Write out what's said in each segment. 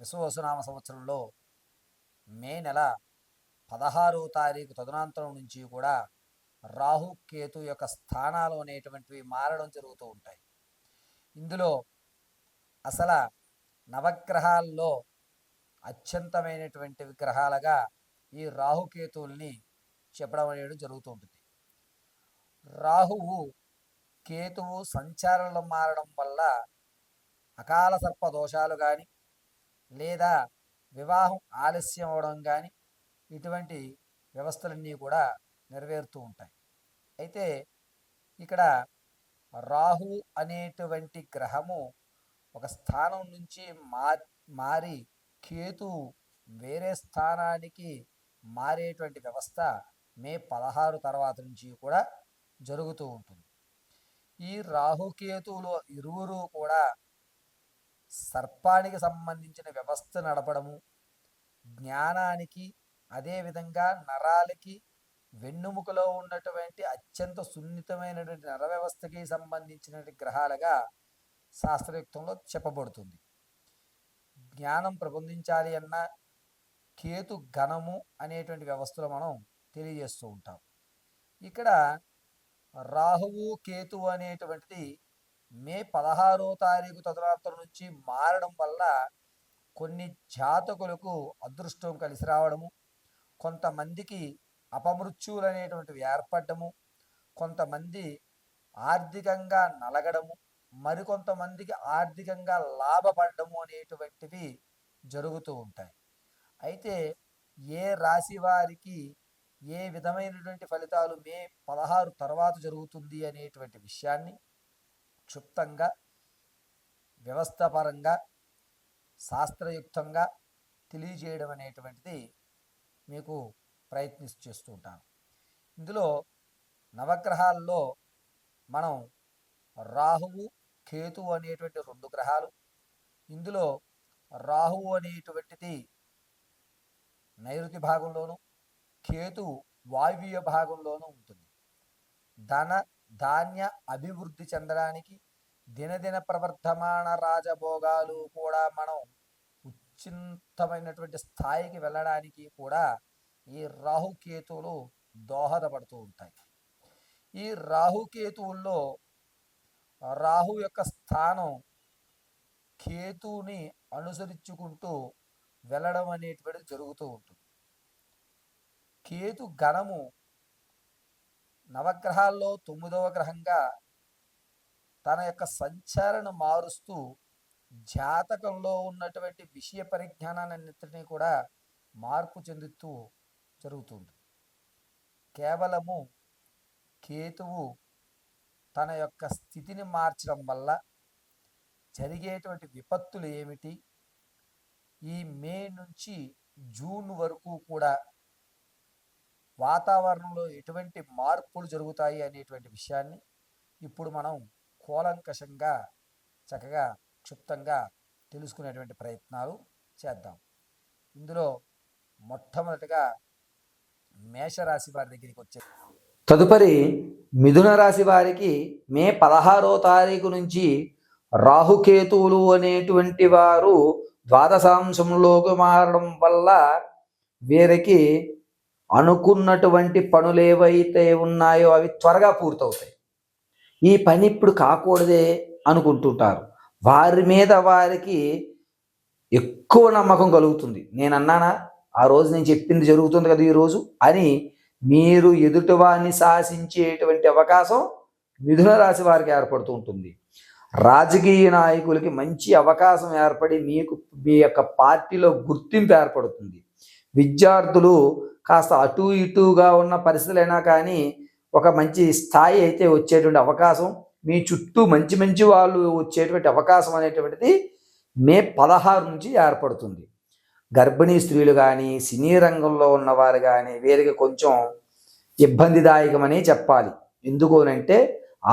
విశ్వవసునామ సంవత్సరంలో మే నెల పదహారో తారీఖు తదనంతరం నుంచి కూడా రాహు కేతు యొక్క స్థానాలు అనేటువంటివి మారడం జరుగుతూ ఉంటాయి. ఇందులో అసలు నవగ్రహాల్లో అత్యంతమైనటువంటి విగ్రహాలుగా ఈ రాహుకేతువుల్ని చెప్పడం అనేది జరుగుతూ ఉంటుంది. రాహువు కేతువు సంచారంలో మారడం వల్ల అకాల సర్ప దోషాలు కానీ లేదా వివాహం ఆలస్యం అవడం కానీ ఇటువంటి వ్యవస్థలన్నీ కూడా నెరవేరుతూ ఉంటాయి. అయితే ఇక్కడ రాహు అనేటువంటి గ్రహము ఒక స్థానం నుంచి మా మారి కేతు వేరే స్థానానికి మారేటువంటి వ్యవస్థ మే పదహారు తర్వాత నుంచి కూడా జరుగుతూ ఉంటుంది. ఈ రాహుకేతువులో ఇరువురు కూడా సర్పానికి సంబంధించిన వ్యవస్థ నడపడము జ్ఞానానికి అదేవిధంగా నరాలకి వెన్నుముకలో ఉన్నటువంటి అత్యంత సున్నితమైనటువంటి నర వ్యవస్థకి సంబంధించిన గ్రహాలుగా శాస్త్రయుక్తంలో చెప్పబడుతుంది. జ్ఞానం ప్రబంధించాలి అన్న కేతు ఘనము అనేటువంటి వ్యవస్థలో మనం తెలియజేస్తూ ఉంటాం. ఇక్కడ రాహువు కేతు అనేటువంటిది మే పదహారో తారీఖు తదనంతరం నుంచి మారడం వల్ల కొన్ని జాతకులకు అదృష్టం కలిసి రావడము కొంతమందికి అపమృత్యువులు అనేటువంటివి ఏర్పడము కొంతమంది ఆర్థికంగా నలగడము మరికొంతమందికి ఆర్థికంగా లాభపడము అనేటువంటివి జరుగుతూ ఉంటాయి. అయితే ఏ రాశి వారికి ఏ విధమైనటువంటి ఫలితాలు మే పదహారు తర్వాత జరుగుతుంది అనేటువంటి విషయాన్ని క్షుప్తంగా వ్యవస్థాపరంగా శాస్త్రయుక్తంగా తెలియజేయడం అనేటువంటిది మీకు ప్రయత్నిస్తూ చేస్తూ ఉంటాను. ఇందులో నవగ్రహాల్లో మనం రాహువు కేతువు అనేటువంటి రెండు గ్రహాలు ఇందులో రాహువు అనేటువంటిది నైరుతి భాగంలోను కేతు వాయువ్య భాగంలోనూ ఉంటుంది. ధన ధాన్య అభివృద్ధి చెందడానికి దినదిన ప్రవర్ధమాన రాజభోగాలు కూడా మనం ఉచ్చింతమైనటువంటి స్థాయికి వెళ్ళడానికి కూడా ఈ రాహుకేతువులు దోహదపడుతూ ఉంటాయి. ఈ రాహుకేతువుల్లో రాహు యొక్క స్థానం కేతువుని అనుసరించుకుంటూ వెళ్ళడం అనేటువంటిది జరుగుతూ ఉంటుంది. కేతు గణము నవగ్రహాల్లో తొమ్మిదవ గ్రహంగా తన యొక్క సంచారణ మారుస్తూ జాతకంలో ఉన్నటువంటి విషయ పరిజ్ఞానాన్నింటినీ కూడా మార్పు చెందుతూ జరుగుతుంది. కేవలము కేతువు తన యొక్క స్థితిని మార్చడం వల్ల జరిగేటువంటి విపత్తులు ఏమిటి? ఈ మే నుంచి జూన్ వరకు కూడా వాతావరణంలో ఎటువంటి మార్పులు జరుగుతాయి అనేటువంటి విషయాన్ని ఇప్పుడు మనం కూలంకషంగా చక్కగా క్షుప్తంగా తెలుసుకునేటువంటి ప్రయత్నాలు చేద్దాం. ఇందులో మొట్టమొదటిగా మేషరాశి వారి దగ్గరికి వచ్చే తదుపరి మిథున రాశి వారికి మే పదహారో తారీఖు నుంచి రాహుకేతువులు అనేటువంటి వారు ద్వాదశాంశంలోకి మారడం వల్ల వీరికి అనుకున్నటువంటి పనులు ఏవైతే ఉన్నాయో అవి త్వరగా పూర్తవుతాయి. ఈ పని ఇప్పుడు కాకూడదే అనుకుంటుంటారు. వారి మీద వారికి ఎక్కువ నమ్మకం కలుగుతుంది. నేను అన్నానా ఆ రోజు నేను చెప్పింది జరుగుతుంది కదా ఈరోజు అని మీరు ఎదుటివారిని శాసించేటువంటి అవకాశం మిథున రాశి వారికి ఏర్పడుతూ ఉంటుంది. రాజకీయ నాయకులకి మంచి అవకాశం ఏర్పడి మీకు మీ యొక్క పార్టీలో గుర్తింపు ఏర్పడుతుంది. విద్యార్థులు కాస్త అటు ఇటుగా ఉన్న పరిస్థితులైనా కానీ ఒక మంచి స్థాయి అయితే వచ్చేటువంటి అవకాశం. మీ చుట్టూ మంచి మంచి వాళ్ళు వచ్చేటువంటి అవకాశం అనేటువంటిది మే పదహారు నుంచి ఏర్పడుతుంది. గర్భిణీ స్త్రీలు కానీ సినీ రంగంలో ఉన్నవారు కానీ వీరికి కొంచెం ఇబ్బందిదాయకమనే చెప్పాలి. ఎందుకోనంటే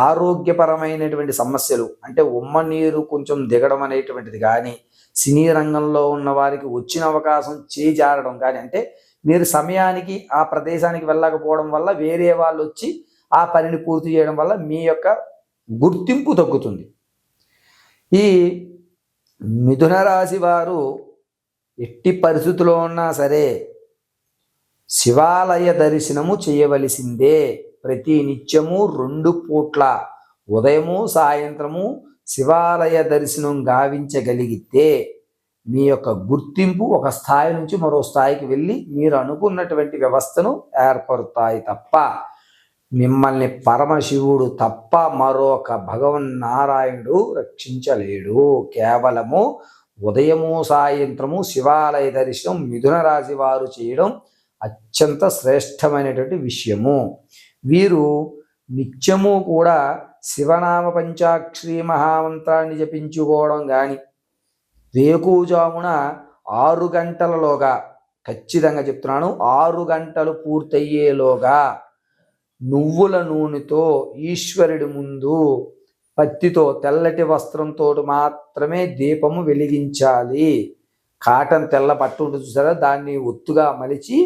ఆరోగ్యపరమైనటువంటి సమస్యలు అంటే ఉమ్మ నీరు కొంచెం దిగడం అనేటువంటిది కానీ సినీ రంగంలో ఉన్న వారికి వచ్చిన అవకాశం చేజారడం కానీ అంటే మీరు సమయానికి ఆ ప్రదేశానికి వెళ్ళకపోవడం వల్ల వేరే వాళ్ళు వచ్చి ఆ పనిని పూర్తి చేయడం వల్ల మీ యొక్క గుర్తింపు తగ్గుతుంది. ఈ మిథున రాశి వారు ఎట్టి పరిస్థితిలో ఉన్నా సరే శివాలయ దర్శనము చేయవలసిందే. ప్రతి నిత్యము రెండు పూట్ల ఉదయము సాయంత్రము శివాలయ దర్శనం గావించగలిగితే మీ యొక్క గుర్తింపు ఒక స్థాయి నుంచి మరో స్థాయికి వెళ్ళి మీరు అనుకున్నటువంటి వ్యవస్థను ఏర్పడతాయి తప్ప మిమ్మల్ని పరమశివుడు తప్ప మరొక భగవన్ నారాయణుడు రక్షించలేడు. కేవలము ఉదయము సాయంత్రము శివాలయ దర్శనం మిథున రాశి వారు చేయడం అత్యంత శ్రేష్టమైనటువంటి విషయము. వీరు నిత్యము కూడా శివనామ పంచాక్షరి మహామంత్రాన్ని జపించుకోవడం కానీ వేకుజామున ఆరు గంటలలోగా ఖచ్చితంగా చెప్తున్నాను ఆరు గంటలు పూర్తయ్యేలోగా నువ్వుల నూనెతో ఈశ్వరుడి ముందు పత్తితో తెల్లటి వస్త్రంతో మాత్రమే దీపము వెలిగించాలి. కాటన్ తెల్ల పట్టు ఉంటుంది చూసారా? దాన్ని ఒత్తుగా మలిచి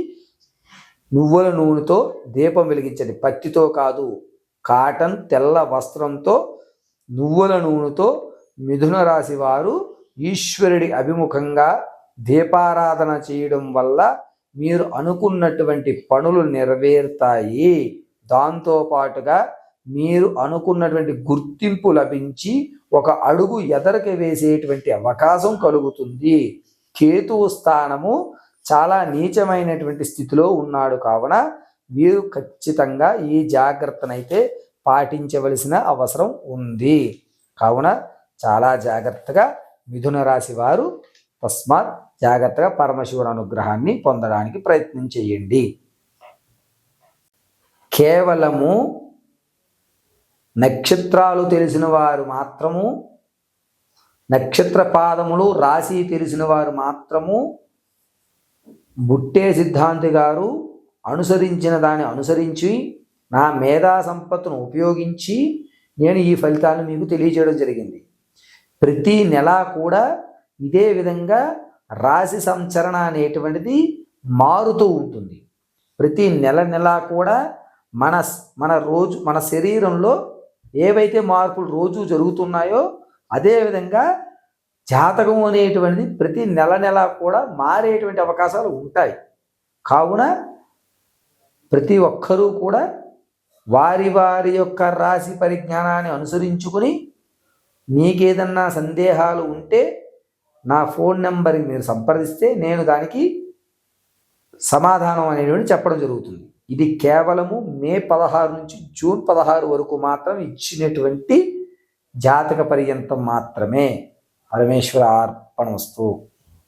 నువ్వుల నూనెతో దీపం వెలిగించండి. పత్తితో కాదు కాటన్ తెల్ల వస్త్రంతో నువ్వుల నూనెతో మిథున రాశి వారు ఈశ్వరుడి అభిముఖంగా దీపారాధన చేయడం వల్ల మీరు అనుకున్నటువంటి పనులు నెరవేరుతాయి. దాంతో పాటుగా మీరు అనుకున్నటువంటి గుర్తింపు లభించి ఒక అడుగు ఎదరికి వేసేటువంటి అవకాశం కలుగుతుంది. కేతువు స్థానము చాలా నీచమైనటువంటి స్థితిలో ఉన్నాడు కావున మీరు ఖచ్చితంగా ఈ జాగ్రత్తనైతే పాటించవలసిన అవసరం ఉంది. కావున చాలా జాగ్రత్తగా మిథున రాశి వారు తస్మాత్ జాగ్రత్తగా పరమశివుడు అనుగ్రహాన్ని పొందడానికి ప్రయత్నం చేయండి. కేవలము నక్షత్రాలు తెలిసిన వారు మాత్రము నక్షత్ర పాదములు రాశి తెలిసిన వారు మాత్రము బుట్టే సిద్ధాంతి గారు అనుసరించిన దాన్ని అనుసరించి నా మేధా సంపత్తును ఉపయోగించి నేను ఈ ఫలితాలను మీకు తెలియజేయడం జరిగింది. ప్రతి నెల కూడా ఇదే విధంగా రాశి సంచరణ అనేటువంటిది మారుతూ ఉంటుంది. ప్రతి నెల నెల కూడా మన మన రోజు మన శరీరంలో ఏవైతే మార్పులు రోజు జరుగుతున్నాయో అదేవిధంగా జాతకం అనేటువంటిది ప్రతి నెల నెల కూడా మారేటువంటి అవకాశాలు ఉంటాయి. కావున ప్రతి ఒక్కరూ కూడా వారి వారి యొక్క రాశి పరిజ్ఞానాన్ని అనుసరించుకుని మీకేదన్నా సందేహాలు ఉంటే నా ఫోన్ నెంబర్కి మీరు సంప్రదిస్తే నేను దానికి సమాధానం అనేటువంటి చెప్పడం జరుగుతుంది. ఇది కేవలము మే పదహారు నుంచి జూన్ పదహారు వరకు మాత్రం ఇచ్చినటువంటి జాతక పర్యంతం మాత్రమే. పరమేశ్వర అర్పణ వస్తువు.